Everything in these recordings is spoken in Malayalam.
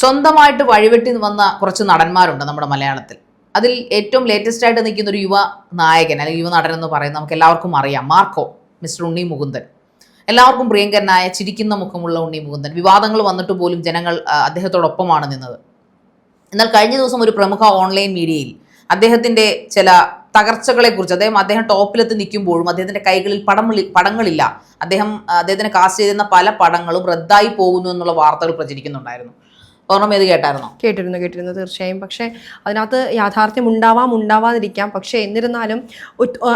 സ്വന്തമായിട്ട് വഴിവെട്ടി വന്ന കുറച്ച് നടന്മാരുണ്ട് നമ്മുടെ മലയാളത്തിൽ. അതിൽ ഏറ്റവും ലേറ്റസ്റ്റ് ആയിട്ട് നിൽക്കുന്ന ഒരു യുവ നായകൻ അല്ലെങ്കിൽ യുവ നടൻ എന്ന് പറയുന്നത് നമുക്ക് എല്ലാവർക്കും അറിയാം. Marco mister Unni Mukundan. എല്ലാവർക്കും പ്രിയങ്കരനായ ചിരിക്കുന്ന മുഖമുള്ള ഉണ്ണി മുകുന്ദൻ. വിവാദങ്ങൾ വന്നിട്ട് പോലും ജനങ്ങൾ അദ്ദേഹത്തോടൊപ്പമാണ് നിന്നത്. എന്നാൽ കഴിഞ്ഞ ദിവസം ഒരു പ്രമുഖ ഓൺലൈൻ മീഡിയയിൽ അദ്ദേഹത്തിന്റെ ചില തകർച്ചകളെക്കുറിച്ച് അദ്ദേഹം അദ്ദേഹം ടോപ്പിലെത്തി നിൽക്കുമ്പോഴും അദ്ദേഹത്തിന്റെ കൈകളിൽ പടം പടങ്ങളില്ല. അദ്ദേഹം അദ്ദേഹത്തിന് കാസ്റ്റ് ചെയ്തിരുന്ന പല പടങ്ങളും റദ്ദായി പോകുന്നു എന്നുള്ള വാർത്തകൾ പ്രചരിക്കുന്നുണ്ടായിരുന്നു. ഓർമ്മ ഇത് കേട്ടായിരുന്നോ? കേട്ടിരുന്നു കേട്ടിരുന്നു തീർച്ചയായും. പക്ഷേ അതിനകത്ത് യാഥാർത്ഥ്യം ഉണ്ടാവാം ഉണ്ടാവാതിരിക്കാം. പക്ഷേ എന്നിരുന്നാലും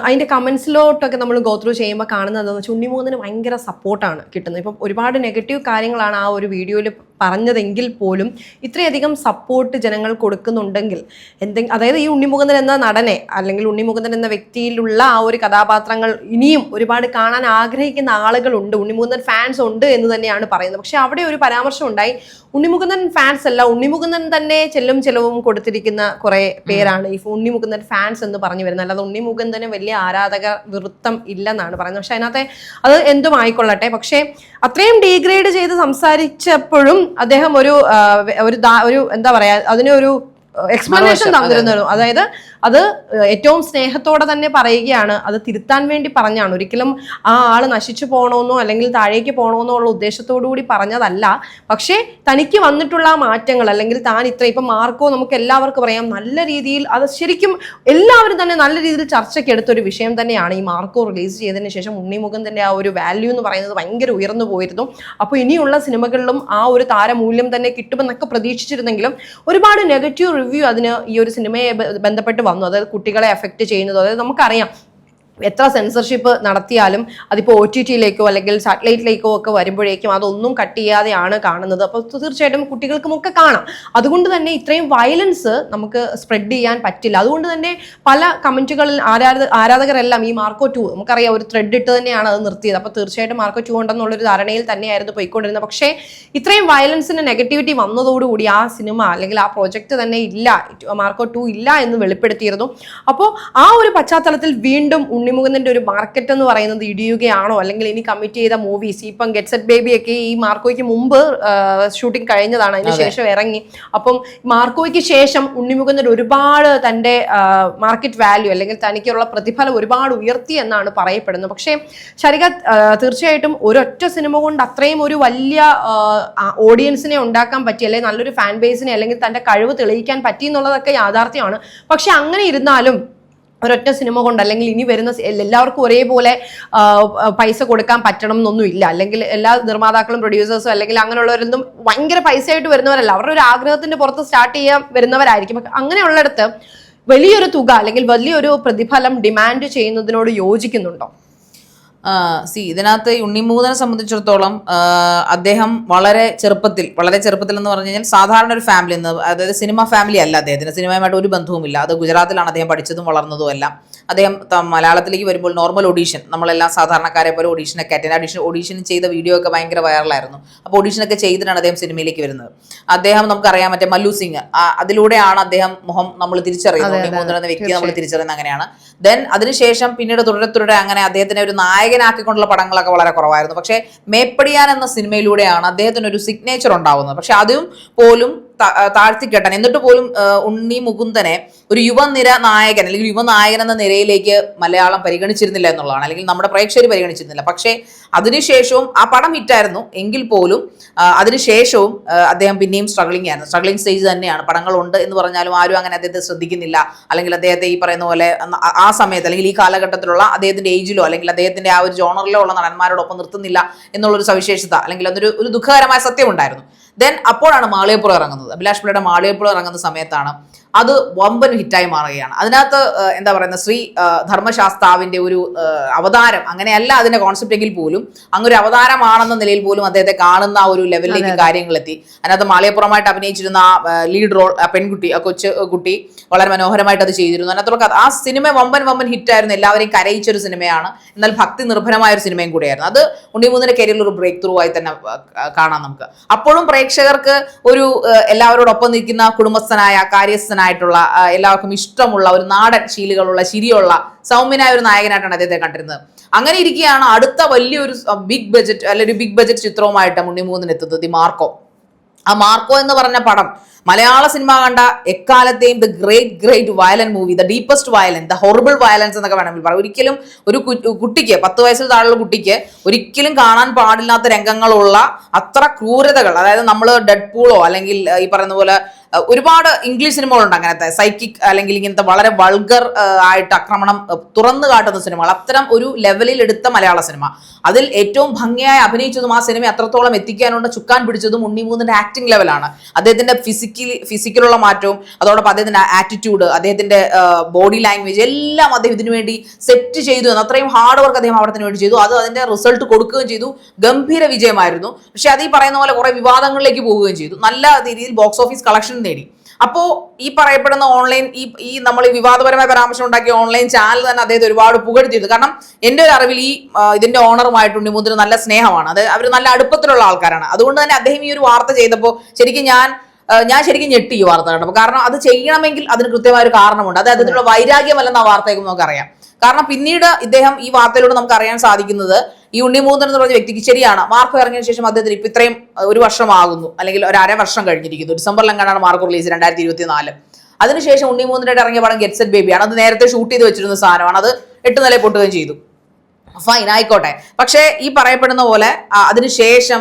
അതിന്റെ കമന്റ്സിലോട്ടൊക്കെ നമ്മൾ ഗോത്രൂ ചെയ്യുമ്പോൾ കാണുന്നത് ചുണ്ണിമൂന്നിന് ഭയങ്കര സപ്പോർട്ടാണ് കിട്ടുന്നത്. ഇപ്പം ഒരുപാട് നെഗറ്റീവ് കാര്യങ്ങളാണ് ആ ഒരു വീഡിയോയിൽ പറഞ്ഞതെങ്കിൽ പോലും ഇത്രയധികം സപ്പോർട്ട് ജനങ്ങൾ കൊടുക്കുന്നുണ്ടെങ്കിൽ എന്തെങ്കിലും അതായത് ഈ ഉണ്ണിമുകുന്ദൻ എന്ന നടനെ അല്ലെങ്കിൽ ഉണ്ണിമുകുന്ദൻ എന്ന വ്യക്തിയിലുള്ള ആ ഒരു കഥാപാത്രങ്ങൾ ഇനിയും ഒരുപാട് കാണാൻ ആഗ്രഹിക്കുന്ന ആളുകളുണ്ട്. ഉണ്ണിമുകുന്ദൻ ഫാൻസ് ഉണ്ട് എന്ന് തന്നെയാണ് പറയുന്നത്. പക്ഷെ അവിടെ ഒരു പരാമർശം ഉണ്ടായി. ഉണ്ണിമുകുന്ദൻ ഫാൻസ് അല്ല ഉണ്ണിമുകുന്ദൻ തന്നെ ചെല്ലും ചെലവും കൊടുത്തിരിക്കുന്ന കുറെ പേരാണ്. ഈ ഉണ്ണിമുകുന്ദൻ ഫാൻസ് എന്ന് പറഞ്ഞു വരുന്നത്. അല്ലാതെ ഉണ്ണിമുകുന്ദന് വലിയ ആരാധക വൃത്തം ഇല്ലെന്നാണ് പറയുന്നത്. പക്ഷെ അതിനകത്തെ അത് എന്തും ആയിക്കൊള്ളട്ടെ. പക്ഷേ അത്രയും ഡീഗ്രേഡ് ചെയ്ത് സംസാരിച്ചപ്പോഴും അദ്ദേഹം ഒരു ഒരു എന്താ പറയാ അതിനൊരു എക്സ്പ്ലനേഷൻ തന്നിരുന്നു. അതായത് അത് ഏറ്റവും സ്നേഹത്തോടെ തന്നെ പറയുകയാണ്. അത് തിരുത്താൻ വേണ്ടി പറഞ്ഞാണ്. ഒരിക്കലും ആ ആൾ നശിച്ചു പോകണമെന്നോ അല്ലെങ്കിൽ താഴേക്ക് പോകണമെന്നോ ഉള്ള ഉദ്ദേശത്തോടു കൂടി പറഞ്ഞതല്ല. പക്ഷേ തനിക്ക് വന്നിട്ടുള്ള മാറ്റങ്ങൾ അല്ലെങ്കിൽ താൻ ഇത്ര ഇപ്പം മാർക്കോ നമുക്ക് എല്ലാവർക്കും പറയാം നല്ല രീതിയിൽ അത് ശരിക്കും എല്ലാവരും തന്നെ നല്ല രീതിയിൽ ചർച്ചയ്ക്ക് എടുത്തൊരു വിഷയം തന്നെയാണ്. ഈ മാർക്കോ റിലീസ് ചെയ്തതിന് ശേഷം ഉണ്ണിമുകുന്ദന്റെ ആ ഒരു വാല്യൂ എന്ന് പറയുന്നത് ഭയങ്കര ഉയർന്നു പോയിരുന്നു. അപ്പോൾ ഇനിയുള്ള സിനിമകളിലും ആ ഒരു താരമൂല്യം തന്നെ കിട്ടുമെന്നൊക്കെ പ്രതീക്ഷിച്ചിരുന്നെങ്കിലും ഒരുപാട് നെഗറ്റീവ് റിവ്യൂ അതിന് ഈ ഒരു സിനിമയെ ബന്ധപ്പെട്ട് വന്നു. അതായത് കുട്ടികളെ എഫക്ട് ചെയ്യുന്നത്. അതായത് നമുക്കറിയാം എത്ര സെൻസർഷിപ്പ് നടത്തിയാലും അതിപ്പോൾ ഒ ടി ടിയിലേക്കോ അല്ലെങ്കിൽ സാറ്റലൈറ്റിലേക്കോ ഒക്കെ വരുമ്പോഴേക്കും അതൊന്നും കട്ട് ചെയ്യാതെയാണ് കാണുന്നത്. അപ്പോൾ തീർച്ചയായിട്ടും കുട്ടികൾക്കും ഒക്കെ കാണാം. അതുകൊണ്ട് തന്നെ ഇത്രയും വയലൻസ് നമുക്ക് സ്പ്രെഡ് ചെയ്യാൻ പറ്റില്ല. അതുകൊണ്ട് തന്നെ പല കമന്റുകളിൽ ആരാധ ആരാധകരെല്ലാം ഈ മാർക്കോ ടു നമുക്കറിയാം ഒരു ത്രെഡ് ഇട്ട് തന്നെയാണ് അത് നിർത്തിയത്. അപ്പോൾ തീർച്ചയായിട്ടും മാർക്കോ ടു ഉണ്ടെന്നുള്ളൊരു ധാരണയിൽ തന്നെയായിരുന്നു പോയിക്കൊണ്ടിരുന്നത്. പക്ഷേ ഇത്രയും വയലൻസിന് നെഗറ്റിവിറ്റി വന്നതോടുകൂടി ആ സിനിമ അല്ലെങ്കിൽ ആ പ്രോജക്റ്റ് തന്നെ ഇല്ല. മാർക്കോ ടു ഇല്ല എന്ന് വെളിപ്പെടുത്തിയിരുന്നു. അപ്പോൾ ആ ഒരു പശ്ചാത്തലത്തിൽ വീണ്ടും ഉണ്ണിമുകുന്ദന്റെ ഒരു മാർക്കറ്റ് എന്ന് പറയുന്നത് ഇടിയുകയാണോ? അല്ലെങ്കിൽ ഇനി കമ്മിറ്റ് ചെയ്ത മൂവീസ് ഇപ്പം ഗെറ്റ്സെറ്റ് ബേബി ഒക്കെ ഈ മാർക്കോയ്ക്ക് മുമ്പ് ഷൂട്ടിംഗ് കഴിഞ്ഞതാണ്. അതിന് ശേഷം ഇറങ്ങി. അപ്പം മാർക്കോയ്ക്ക് ശേഷം ഉണ്ണിമുകുന്ദൻ ഒരുപാട് തന്റെ മാർക്കറ്റ് വാല്യൂ അല്ലെങ്കിൽ തനിക്കുള്ള പ്രതിഫലം ഒരുപാട് ഉയർത്തി എന്നാണ് പറയപ്പെടുന്നത്. പക്ഷേ ശരിക തീർച്ചയായിട്ടും ഒരൊറ്റ സിനിമ കൊണ്ട് അത്രയും ഒരു വലിയ ഓഡിയൻസിനെ ഉണ്ടാക്കാൻ പറ്റി അല്ലെങ്കിൽ നല്ലൊരു ഫാൻ ബേസിനെ അല്ലെങ്കിൽ തന്റെ കഴിവ് തെളിയിക്കാൻ പറ്റി എന്നുള്ളതൊക്കെ യാഥാർത്ഥ്യമാണ്. പക്ഷെ അങ്ങനെ ഇരുന്നാലും ഒരൊറ്റ സിനിമ കൊണ്ട് അല്ലെങ്കിൽ ഇനി വരുന്ന എല്ലാവർക്കും ഒരേപോലെ പൈസ കൊടുക്കാൻ പറ്റണം എന്നൊന്നും ഇല്ല അല്ലെങ്കിൽ എല്ലാ നിർമ്മാതാക്കളും പ്രൊഡ്യൂസേഴ്സും അല്ലെങ്കിൽ അങ്ങനെയുള്ളവരൊന്നും ഭയങ്കര പൈസയായിട്ട് വരുന്നവരല്ല. അവരുടെ ഒരു ആഗ്രഹത്തിന്റെ പുറത്ത് സ്റ്റാർട്ട് ചെയ്യാൻ വരുന്നവരായിരിക്കും. അങ്ങനെയുള്ളിടത്ത് വലിയൊരു തുക അല്ലെങ്കിൽ വലിയൊരു പ്രതിഫലം ഡിമാൻഡ് ചെയ്യുന്നതിനോട് യോജിക്കുന്നുണ്ടോ? സി ഇതിനകത്ത് ഉണ്ണിമൂതനെ സംബന്ധിച്ചിടത്തോളം അദ്ദേഹം വളരെ ചെറുപ്പത്തിൽ വളരെ ചെറുപ്പത്തിൽ എന്ന് പറഞ്ഞു കഴിഞ്ഞാൽ സാധാരണ ഒരു ഫാമിലി എന്ന് അതായത് സിനിമ ഫാമിലി അല്ല അദ്ദേഹത്തിന്. സിനിമയുമായിട്ട് ഒരു ബന്ധവുമില്ല. അത് ഗുജറാത്തിലാണ് അദ്ദേഹം പഠിച്ചതും വളർന്നതും എല്ലാം. അദ്ദേഹം മലയാളത്തിലേക്ക് വരുമ്പോൾ നോർമൽ ഓഡീഷൻ നമ്മളെല്ലാം സാധാരണക്കാരെ പോലെ ഓഡീഷനൊക്കെ അറ്റൻഡ് ഓഡീഷൻ ഓഡീഷൻ ചെയ്ത വീഡിയോ ഒക്കെ ഭയങ്കര വൈറലായിരുന്നു അപ്പോൾ ഓഡീഷനൊക്കെ ചെയ്തിട്ടാണ് അദ്ദേഹം സിനിമയിലേക്ക് വരുന്നത്. അദ്ദേഹം നമുക്കറിയാം മറ്റേ മല്ലു സിംഗ് അതിലൂടെയാണ് അദ്ദേഹം മുഖം നമ്മൾ തിരിച്ചറിയുന്നത്. ഉണ്ണിമൂതൻ എന്ന വ്യക്തി നമ്മൾ തിരിച്ചറിയുന്നത് അങ്ങനെയാണ്. ദെൻ അതിനുശേഷം പിന്നീട് തുടരെ തുടരെ അങ്ങനെ അദ്ദേഹത്തിന് ഒരു നായകനാക്കിക്കൊണ്ടുള്ള പടങ്ങളൊക്കെ വളരെ കുറവായിരുന്നു. പക്ഷേ മേപ്പടിയാൻ എന്ന സിനിമയിലൂടെയാണ് അദ്ദേഹത്തിന് ഒരു സിഗ്നേച്ചർ ഉണ്ടാവുന്നത്. പക്ഷെ അതും പോലും താഴ്ത്തിക്കെട്ടാൻ. എന്നിട്ട് പോലും ഉണ്ണി മുകുന്ദനെ ഒരു യുവനിര നായകൻ അല്ലെങ്കിൽ യുവനായകൻ എന്ന നിരയിലേക്ക് മലയാളം പരിഗണിച്ചിരുന്നില്ല എന്നുള്ളതാണ്. അല്ലെങ്കിൽ നമ്മുടെ പ്രേക്ഷകർ പരിഗണിച്ചിരുന്നില്ല. പക്ഷേ അതിനുശേഷവും ആ പടം ഹിറ്റായിരുന്നു. എങ്കിൽ പോലും അതിനുശേഷവും അദ്ദേഹം പിന്നെയും സ്ട്രഗ്ലിംഗ് ആയിരുന്നു. സ്ട്രഗ്ലിംഗ് സ്റ്റേജ് തന്നെയാണ്. പടങ്ങളുണ്ട് എന്ന് പറഞ്ഞാലും ആരും അങ്ങനെ അദ്ദേഹത്തെ ശ്രദ്ധിക്കുന്നില്ല. അല്ലെങ്കിൽ അദ്ദേഹത്തെ ഈ പറയുന്ന പോലെ ആ സമയത്ത് അല്ലെങ്കിൽ ഈ കാലഘട്ടത്തിലുള്ള അദ്ദേഹത്തിന്റെ ഏജിലോ അല്ലെങ്കിൽ അദ്ദേഹത്തിന്റെ ആ ഒരു ജോണറിലോ ഉള്ള നടന്മാരോടൊപ്പം നിർത്തുന്നില്ല എന്നുള്ളൊരു സവിശേഷത അല്ലെങ്കിൽ അതൊരു ഒരു ദുഃഖകരമായ സത്യം ഉണ്ടായിരുന്നു ദെൻ അപ്പോഴാണ് മാളിയപ്പുറം ഇറങ്ങുന്നത്. അഭിലാഷ് പിള്ളയുടെ മാളികപ്പുഴ ഇറങ്ങുന്ന സമയത്താണ്. അത് വമ്പൻ ഹിറ്റായി മാറുകയാണ്. അതിനകത്ത് എന്താ പറയുന്ന ശ്രീ ധർമ്മശാസ്താവിന്റെ ധർമ്മശാസ്താവിന്റെ ഒരു അവതാരം അങ്ങനെയല്ല അതിന്റെ കോൺസെപ്റ്റ് എങ്കിൽ പോലും അങ്ങൊരു അവതാരമാണെന്ന നിലയിൽ പോലും അദ്ദേഹത്തെ കാണുന്ന ആ ഒരു ലെവലിലേക്ക് കാര്യങ്ങളെത്തി. അതിനകത്ത് മാളിയപ്പുറമായിട്ട് അഭിനയിച്ചിരുന്ന ആ ലീഡ് റോൾ ആ പെൺകുട്ടി ആ കൊച്ചു കുട്ടി വളരെ മനോഹരമായിട്ട് അത് ചെയ്തിരുന്നു. അതിനകത്തുള്ള ആ സിനിമ വമ്പൻ വമ്പൻ ഹിറ്റായിരുന്നു. എല്ലാവരെയും കരയിച്ച ഒരു സിനിമയാണ്. എന്നാൽ ഭക്തി നിർഭരമായ ഒരു സിനിമയും കൂടിയായിരുന്നു. അത് ഉണ്ണിമൂന്നിന്റെ കരിയറിൽ ഒരു ബ്രേക്ക് ത്രൂ ആയി തന്നെ കാണാം നമുക്ക്. അപ്പോഴും പ്രേക്ഷകർക്ക് ഒരു എല്ലാവരോടൊപ്പം നിൽക്കുന്ന കുടുംബസ്ഥനായ കാര്യസ്ഥനായിട്ടുള്ള എല്ലാവർക്കും ഇഷ്ടമുള്ള ഒരു നാടൻ ശീലുകളുള്ള ശിരിയുള്ള സൗമ്യനായ ഒരു നായകനായിട്ടാണ് അദ്ദേഹത്തെ കണ്ടിരുന്നത്. അങ്ങനെ ഇരിക്കുകയാണ് അടുത്ത വലിയൊരു ബിഗ് ബജറ്റ് അല്ലെ ഒരു ബിഗ് ബജറ്റ് ചിത്രവുമായിട്ട് മുണ്ണിമൂന്നിനെത്തുന്നത് ദി മാർക്കോ. ആ മാർക്കോ എന്ന് പറഞ്ഞ പടം. മലയാള സിനിമ കണ്ട എക്കാലത്തെയും the great great violent movie the deepest violence the horrible violence എന്നൊക്കെ വേണമെങ്കിൽ പറയാം. ഒരിക്കലും ഒരു കുട്ടിക്ക് പത്ത് വയസ്സിൽ താഴെയുള്ള കുട്ടിക്ക് ഒരിക്കലും കാണാൻ പാടില്ലാത്ത രംഗങ്ങളുള്ള അത്ര ക്രൂരതകൾ അതായത് നമ്മൾ ഡെഡ് പൂളോ അല്ലെങ്കിൽ ഈ പറയുന്ന പോലെ ഒരുപാട് ഇംഗ്ലീഷ് സിനിമകളുണ്ട് അങ്ങനത്തെ. സൈക്കിക് അല്ലെങ്കിൽ ഇങ്ങനത്തെ വളരെ വൾഗർ ആയിട്ട് ആക്രമണം തുറന്നു കാട്ടുന്ന സിനിമകൾ. അത്തരം ഒരു ലെവലിൽ എടുത്ത മലയാള സിനിമ. അതിൽ ഏറ്റവും ഭംഗിയായി അഭിനയിച്ചതും ആ സിനിമ അത്രത്തോളം എത്തിക്കാനുള്ള ചുക്കാൻ പിടിച്ചതും ഉണ്ണിമൂന്നിന്റെ ആക്ടിംഗ് ലെവലാണ് അദ്ദേഹത്തിന്റെ ഫിസിക്കലി ഫിസിക്കലുള്ള മാറ്റവും അതോടൊപ്പം അദ്ദേഹത്തിന്റെ ആറ്റിറ്റ്യൂഡ് അദ്ദേഹത്തിന്റെ ബോഡി ലാംഗ്വേജ് എല്ലാം അദ്ദേഹം ഇതിനു വേണ്ടി സെറ്റ് ചെയ്തു എന്ന് അത്രയും ഹാർഡ് വർക്ക് അദ്ദേഹം അവിടെ വേണ്ടി ചെയ്തു. അത് അതിന്റെ റിസൾട്ട് കൊടുക്കുകയും ചെയ്തു. ഗംഭീര വിജയമായിരുന്നു. പക്ഷെ അത് ഈ പറയുന്ന പോലെ കുറെ വിവാദങ്ങളിലേക്ക് പോവുകയും ചെയ്തു. നല്ല രീതിയിൽ ബോക്സ് ഓഫീസ് കളക്ഷൻ നേടി. അപ്പോ ഈ പറയപ്പെടുന്ന ഓൺലൈൻ ഈ ഈ നമ്മൾ വിവാദപരമായ പരാമർശം ഉണ്ടാക്കിയ ഓൺലൈൻ ചാനൽ തന്നെ അദ്ദേഹത്തെ ഒരുപാട് പുകഴ്ത്തിയത് കാരണം എന്റെ ഒരു അറിവിൽ ഈ ഇതിന്റെ ഓണറുമായിട്ട് ഉണ്ണിമുദ്ര നല്ല സ്നേഹമാണ്. അത് അവർ നല്ല അടുപ്പത്തിലുള്ള ആൾക്കാരാണ്. അതുകൊണ്ട് തന്നെ അദ്ദേഹം ഈ ഒരു വാർത്ത ചെയ്തപ്പോൾ ശരിക്കും ഞാൻ ഞാൻ ശരിക്കും ഞെട്ടി ഈ വാർത്ത കണ്ടപ്പോൾ കാരണം അത് ചെയ്യണമെങ്കിൽ അതിന് കൃത്യമായ ഒരു കാരണമുണ്ട്. അത് അദ്ദേഹത്തിനുള്ള വൈരാഗ്യമല്ലെന്ന് ആ വാർത്തയൊക്കെ നമുക്കറിയാം. കാരണം പിന്നീട് ഇദ്ദേഹം ഈ വാർത്തയിലൂടെ നമുക്ക് അറിയാൻ സാധിക്കുന്നത് ഈ ഉണ്ണിമൂന്നൻ എന്ന് പറഞ്ഞ വ്യക്തിക്ക് ശരിയാണ്. മാർക്ക് ഇറങ്ങിയ ശേഷം അദ്ദേഹത്തിന് ഇപ്പൊ ഇത്രയും ഒരു വർഷമാകുന്നു. അല്ലെങ്കിൽ ഒരു അര വർഷം കഴിഞ്ഞിരിക്കുന്നു. ഡിസംബറിലെങ്ങാനാണ് മാർക്ക് റിലീസ് രണ്ടായിരത്തി ഇരുപത്തി നാല് അതിനുശേഷം ഉണ്ണിമൂന്നിനായിട്ട് ഇറങ്ങിയ പടം ഗെറ്റ് സെറ്റ് ബേബിയാണ്. അത് നേരത്തെ ഷൂട്ട് ചെയ്ത് വെച്ചിരുന്ന സാധനമാണ്. അത് എട്ട് നില പൊട്ടുകയും ചെയ്തു. ഫൈൻ ആയിക്കോട്ടെ. പക്ഷേ ഈ പറയപ്പെടുന്ന പോലെ അതിനുശേഷം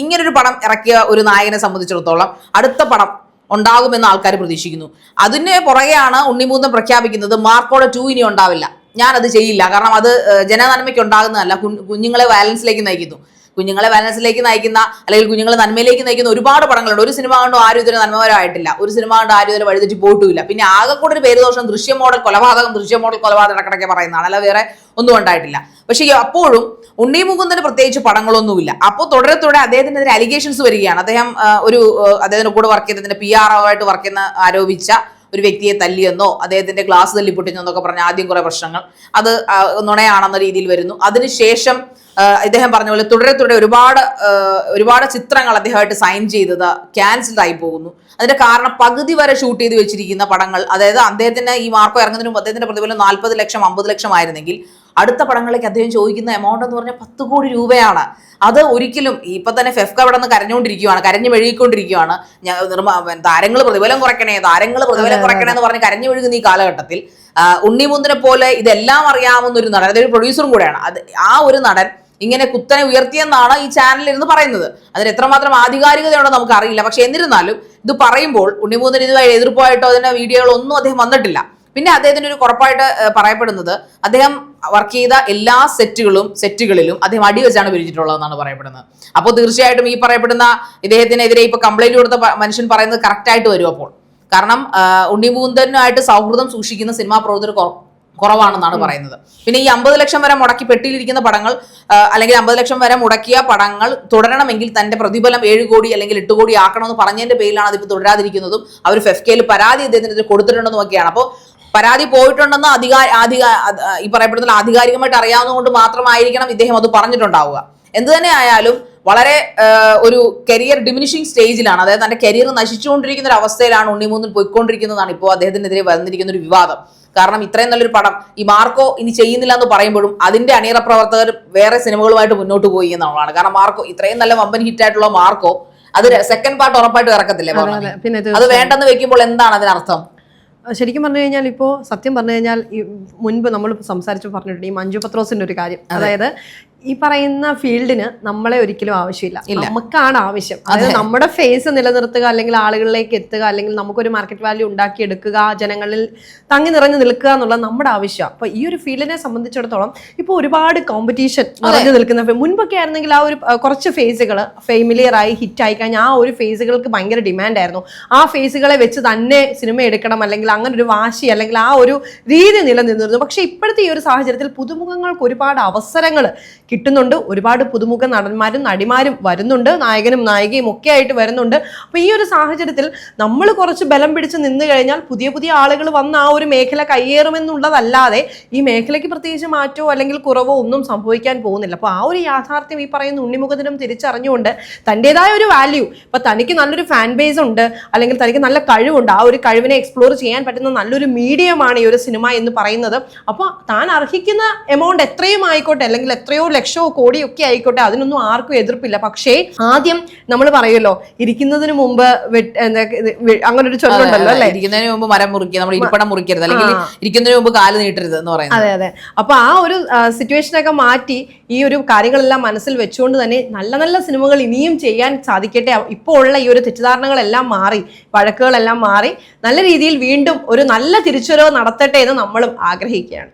ഇങ്ങനൊരു പടം ഇറക്കിയ ഒരു നായകനെ സംബന്ധിച്ചിടത്തോളം അടുത്ത പടം ഉണ്ടാകുമെന്ന് ആൾക്കാർ പ്രതീക്ഷിക്കുന്നു. അതിന് പുറകെയാണ് ഉണ്ണിമൂന്തം പ്രഖ്യാപിക്കുന്നത് മാർക്കോടെ ടു ഇനി ഉണ്ടാവില്ല. ഞാനത് ചെയ്യില്ല. കാരണം അത് ജനനന്മയ്ക്ക് ഉണ്ടാകുന്നതല്ല. കുഞ്ഞുങ്ങളെ വയലൻസിലേക്ക് നയിക്കുന്നു. കുഞ്ഞുങ്ങളെ വയലൻസിലേക്ക് നയിക്കുന്ന അല്ലെങ്കിൽ കുഞ്ഞുങ്ങളെ നന്മയിലേക്ക് നയിക്കുന്ന ഒരുപാട് പടങ്ങളുണ്ട്. ഒരു സിനിമ കണ്ടോ ആരും ഇതുവരെ നന്മവരായിട്ടില്ല. ഒരു സിനിമ കൊണ്ട് ആരും ഇതുവരെ വഴിതെറ്റി പോയിട്ടുമില്ല പിന്നെ ആകെ കൂടെ ഒരു പേര് ദോഷം ദൃശ്യ മോഡൽ കൊലപാതകം ദൃശ്യ മോഡൽ കൊലപാതകം ഇടക്കിടയ്ക്ക് പറയുന്നതാണ്. അല്ല വേറെ ഒന്നും ഉണ്ടായിട്ടില്ല. പക്ഷേ അപ്പോഴും ഉണ്ണി മുകുന്ദന് പ്രത്യേകിച്ച് പടങ്ങളൊന്നുമില്ല. അപ്പോൾ തുടരെ തുടരെ അദ്ദേഹത്തിനെതിരെ അലിഗേഷൻസ് വരികയാണ്. അദ്ദേഹം ഒരു അദ്ദേഹത്തിന്റെ കൂടെ വർക്ക് ചെയ്തതിന്റെ പി ആർ ആയിട്ട് വർക്ക് ചെയ്യുന്ന ആരോപിച്ച ഒരു വ്യക്തിയെ തല്ലിയെന്നോ അദ്ദേഹത്തിന്റെ ഗ്ലാസ് എന്നൊക്കെ പറഞ്ഞ ആദ്യം കുറെ പ്രശ്നങ്ങൾ. അത് നുണയാണെന്ന രീതിയിൽ വരുന്നു. അതിനുശേഷം ഇദ്ദേഹം പറഞ്ഞ പോലെ തുടരെ തുടരെ ഒരുപാട് ഒരുപാട് ചിത്രങ്ങൾ അദ്ദേഹമായിട്ട് സൈൻ ചെയ്തത് ക്യാൻസൽഡ് ആയി പോകുന്നു. അതിന്റെ കാരണം പകുതി വരെ ഷൂട്ട് ചെയ്ത് വെച്ചിരിക്കുന്ന പടങ്ങൾ അതായത് അദ്ദേഹത്തിന് ഈ മാർക്കോ ഇറങ്ങുന്നതിന് മുമ്പ് അദ്ദേഹത്തിന്റെ പ്രതിഫലം നാൽപ്പത് ലക്ഷം അമ്പത് ലക്ഷം ആയിരുന്നെങ്കിൽ അടുത്ത പടങ്ങളിലേക്ക് അദ്ദേഹം ചോദിക്കുന്ന എമൗണ്ട് എന്ന് പറഞ്ഞാൽ പത്ത് കോടി രൂപയാണ്. അത് ഒരിക്കലും ഇപ്പൊ തന്നെ ഫെഫ്ക അവിടെ നിന്ന് കരഞ്ഞുകൊണ്ടിരിക്കുകയാണ് കരഞ്ഞു മെഴുകിക്കൊണ്ടിരിക്കുകയാണ് താരങ്ങൾ പ്രതിഫലം കുറയ്ക്കണേ താരങ്ങൾ പ്രതിഫലം കുറയ്ക്കണേ എന്ന് പറഞ്ഞ് കരഞ്ഞു മെഴുകുന്ന ഈ കാലഘട്ടത്തിൽ ഉണ്ണിമുന്തിനെ പോലെ ഇതെല്ലാം അറിയാവുന്ന ഒരു നടൻ അതൊരു പ്രൊഡ്യൂസറും കൂടെയാണ്. അത് ആ ഒരു നടൻ ഇങ്ങനെ കുത്തനെ ഉയർത്തിയെന്നാണ് ഈ ചാനലിൽ ഇരുന്ന് പറയുന്നത്. അതിന് എത്രമാത്രം ആധികാരികതയുണ്ടോ നമുക്ക് അറിയില്ല. പക്ഷെ എന്നിരുന്നാലും ഇത് പറയുമ്പോൾ ഉണ്ണിമൂന്നിന് ഇതുമായി എതിർപ്പായിട്ടോ അതിന്റെ വീഡിയോകളൊന്നും അദ്ദേഹം വന്നിട്ടില്ല. പിന്നെ അദ്ദേഹത്തിന് ഒരു കുറപ്പായിട്ട് പറയപ്പെടുന്നത് അദ്ദേഹം വർക്ക് ചെയ്ത എല്ലാ സെറ്റുകളും സെറ്റുകളിലും അദ്ദേഹം അടി അടിവെച്ചാണ് പിരിച്ചിട്ടുള്ളതെന്നാണ് പറയപ്പെടുന്നത്. അപ്പോൾ തീർച്ചയായിട്ടും ഈ പറയപ്പെടുന്ന ഇദ്ദേഹത്തിനെതിരെ ഇപ്പോൾ കംപ്ലൈന്റ് കൊടുത്ത മനുഷ്യൻ പറയുന്നത് കറക്റ്റായിട്ട് വരും അപ്പോൾ. കാരണം ഉണ്ണിമൂന്തനുമായിട്ട് സൗഹൃദം സൂക്ഷിക്കുന്ന സിനിമാ പ്രവർത്തകർ കുറ- കുറവാണെന്നാണ് പറയുന്നത്. പിന്നെ ഈ അമ്പത് ലക്ഷം വരെ മുടക്കി പെട്ടിയിലിരിക്കുന്ന പടങ്ങൾ അല്ലെങ്കിൽ അമ്പത് ലക്ഷം വരെ മുടക്കിയ പടങ്ങൾ തുടരണമെങ്കിൽ തന്റെ പ്രതിഫലം ഏഴ് കോടി അല്ലെങ്കിൽ എട്ട് കോടി ആക്കണമെന്ന് പറഞ്ഞതിന്റെ പേരിലാണ് അതിപ്പോൾ തുടരാതിരിക്കുന്നതും. അവർ ഫെഫ്കയിൽ പരാതി അദ്ദേഹത്തിന് കൊടുത്തിട്ടുണ്ടെന്നും ഒക്കെയാണ് അപ്പോൾ പരാതി പോയിട്ടുണ്ടെന്ന് അധികാര അധികാ ആ, ഈ പറയപ്പെടുന്ന ആധികാരികമായിട്ട് അറിയാവുന്നതുകൊണ്ട് മാത്രമായിരിക്കണം ഇദ്ദേഹം അത് പറഞ്ഞിട്ടുണ്ടാവുക. എന്ത് തന്നെ ആയാലും വളരെ ഒരു കരിയർ ഡിമിനിഷിങ് സ്റ്റേജിലാണ് അതായത് തന്റെ കരിയർ നശിച്ചുകൊണ്ടിരിക്കുന്ന ഒരു അവസ്ഥയിലാണ് ഉണ്ണിമൂന്നിൽ പോയിക്കൊണ്ടിരിക്കുന്നതാണ് ഇപ്പോൾ അദ്ദേഹത്തിനെതിരെ വന്നിരിക്കുന്ന ഒരു വിവാദം. കാരണം ഇത്രയും നല്ലൊരു പടം ഈ മാർക്കോ ഇനി ചെയ്യുന്നില്ല എന്ന് പറയുമ്പോഴും അതിന്റെ അണിയറ പ്രവർത്തകർ വേറെ സിനിമകളുമായിട്ട് മുന്നോട്ട് പോയി എന്നുള്ളതാണ്. കാരണം മാർക്കോ ഇത്രയും നല്ല വമ്പൻ ഹിറ്റ് ആയിട്ടുള്ള മാർക്കോ അത് സെക്കൻഡ് പാർട്ട് ഉറപ്പായിട്ട് ഇറക്കത്തില്ലേ അത് വേണ്ടെന്ന് വെക്കുമ്പോൾ എന്താണ് അതിനർത്ഥം? ശരിക്കും പറഞ്ഞു കഴിഞ്ഞാൽ ഇപ്പോൾ സത്യം പറഞ്ഞു കഴിഞ്ഞാൽ ഈ മുൻപ് നമ്മൾ സംസാരിച്ചു പറഞ്ഞിട്ടുണ്ട് ഈ മഞ്ജു പത്രോസിന്റെ ഒരു കാര്യം. അതായത് ഈ പറയുന്ന ഫീൽഡിന് നമ്മളെ ഒരിക്കലും ആവശ്യമില്ല. നമുക്കാണ് ആവശ്യം. അതായത് നമ്മുടെ ഫേസ് നിലനിർത്തുക അല്ലെങ്കിൽ ആളുകളിലേക്ക് എത്തുക അല്ലെങ്കിൽ നമുക്കൊരു മാർക്കറ്റ് വാല്യൂ ഉണ്ടാക്കിയെടുക്കുക ജനങ്ങളിൽ തങ്ങി നിറഞ്ഞു നിൽക്കുക എന്നുള്ളത് നമ്മുടെ ആവശ്യമാണ്. അപ്പൊ ഈ ഒരു ഫീൽഡിനെ സംബന്ധിച്ചിടത്തോളം ഇപ്പോൾ ഒരുപാട് കോമ്പറ്റീഷൻ നിറഞ്ഞു നിൽക്കുന്ന മുൻപൊക്കെ ആയിരുന്നെങ്കിൽ ആ ഒരു കുറച്ച് ഫേസുകൾ ഫെമിലിയർ ആയി ഹിറ്റ് ആയി കഴിഞ്ഞാൽ ആ ഒരു ഫേസുകൾക്ക് ഭയങ്കര ഡിമാൻഡ് ആയിരുന്നു. ആ ഫേസുകളെ വെച്ച് തന്നെ സിനിമ എടുക്കണം അല്ലെങ്കിൽ അങ്ങനെ ഒരു വാശി അല്ലെങ്കിൽ ആ ഒരു രീതി നിലനിന്നിരുന്നു. പക്ഷെ ഇപ്പോഴത്തെ ഈ ഒരു സാഹചര്യത്തിൽ പുതുമുഖങ്ങൾക്ക് ഒരുപാട് അവസരങ്ങൾ കിട്ടുന്നുണ്ട്. ഒരുപാട് പുതുമുഖ നടന്മാരും നടിമാരും വരുന്നുണ്ട്. നായകനും നായികയും ഒക്കെ ആയിട്ട് വരുന്നുണ്ട്. അപ്പോൾ ഈ ഒരു സാഹചര്യത്തിൽ നമ്മൾ കുറച്ച് ബലം പിടിച്ച് നിന്ന് കഴിഞ്ഞാൽ പുതിയ പുതിയ ആളുകൾ വന്ന് ആ ഒരു മേഖല കയ്യേറുമെന്നുള്ളതല്ലാതെ ഈ മേഖലയ്ക്ക് പ്രത്യേകിച്ച് മാറ്റമോ അല്ലെങ്കിൽ കുറവോ ഒന്നും സംഭവിക്കാൻ പോകുന്നില്ല. അപ്പോൾ ആ ഒരു യാഥാർത്ഥ്യം ഈ പറയുന്ന ഉണ്ണിമുഖത്തിനും തിരിച്ചറിഞ്ഞുകൊണ്ട് തന്റെതായ ഒരു വാല്യൂ ഇപ്പൊ തനിക്ക് നല്ലൊരു ഫാൻ ബേസ് ഉണ്ട് അല്ലെങ്കിൽ തനിക്ക് നല്ല കഴിവുണ്ട് ആ ഒരു കഴിവിനെ എക്സ്പ്ലോർ ചെയ്യാൻ പറ്റുന്ന നല്ലൊരു മീഡിയമാണ് ഈ ഒരു സിനിമ എന്ന് പറയുന്നത്. അപ്പോൾ താൻ അർഹിക്കുന്ന എമൗണ്ട് എത്രയും ആയിക്കോട്ടെ അല്ലെങ്കിൽ എത്രയോ ലക്ഷമോ കോടിയോ ഒക്കെ ആയിക്കോട്ടെ അതിനൊന്നും ആർക്കും എതിർപ്പില്ല. പക്ഷേ ആദ്യം നമ്മൾ പറയുമല്ലോ ഇരിക്കുന്നതിന് മുമ്പ് അങ്ങനെ ഒരു ചൊല്ലുണ്ടല്ലോ അല്ലെ? ഇരിക്കുന്നതിന് മുമ്പ് മരം മുറിക്കുക നമ്മൾ ഇരിപ്പടം മുറിക്കരുത്. അല്ലെങ്കിൽ ഇരിക്കുന്നതിന് മുമ്പ് കാൽ നീട്ടരുത് എന്ന് പറയുന്നത്. അതെ അതെ. അപ്പൊ ആ ഒരു സിറ്റുവേഷനൊക്കെ മാറ്റി ഈ ഒരു കാര്യങ്ങളെല്ലാം മനസ്സിൽ വെച്ചുകൊണ്ട് തന്നെ നല്ല നല്ല സിനിമകൾ ഇനിയും ചെയ്യാൻ സാധിക്കട്ടെ. ഇപ്പോൾ ഉള്ള ഈ ഒരു തെറ്റിദ്ധാരണകളെല്ലാം മാറി വഴക്കുകളെല്ലാം മാറി നല്ല രീതിയിൽ വീണ്ടും ഒരു നല്ല തിരിച്ചുവരവ് നടത്തട്ടെ എന്ന് നമ്മളും ആഗ്രഹിക്കുകയാണ്.